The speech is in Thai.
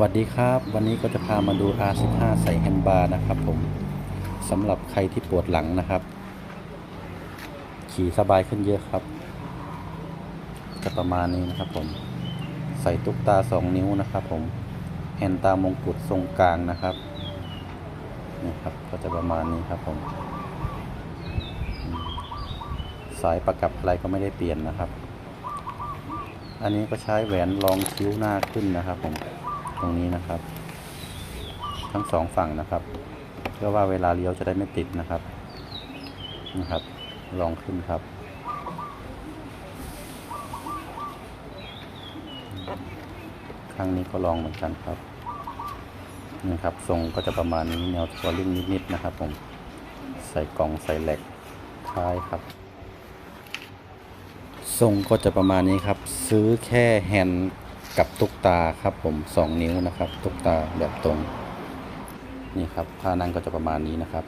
สวัสดีครับ วันนี้ก็จะพามาดู R15 ใส่แฮนด์บาร์นะครับผมสำหรับใครที่ปวดหลังนะครับ ขี่สบายขึ้นเยอะครับจะประมาณนี้นะครับผม ใส่ตุ๊กตา 2 นิ้วนะครับผมแฮนด์ตามงกุฎทรงกลางนะครับนี่ครับก็จะประมาณนี้ครับผมอืมสายประกับอะไรก็ไม่ได้เปลี่ยนนะครับ อันนี้ก็ใช้แหวนรองคิ้วหน้าขึ้นนะครับผม ตรงนี้นะครับ ทั้งสองฝั่งนะครับเพื่อว่าเวลาเลี้ยวจะได้ไม่ติดนะครับนะครับ ลองขึ้นครับ ข้างนี้ก็ลองเหมือนกันครับนี่ครับทรงก็จะประมาณนี้แนวทัวริ่งนิดๆนะครับ ผมใส่กล่องใส่เหล็กคล้ายครับ ทรงก็จะประมาณนี้ครับ ซื้อแค่แฮนด์ กับตุ๊กตาครับผมสองนิ้วนะครับ ตุ๊กตาแบบตรง นี่ครับท่านั่งก็จะประมาณนี้นะครับ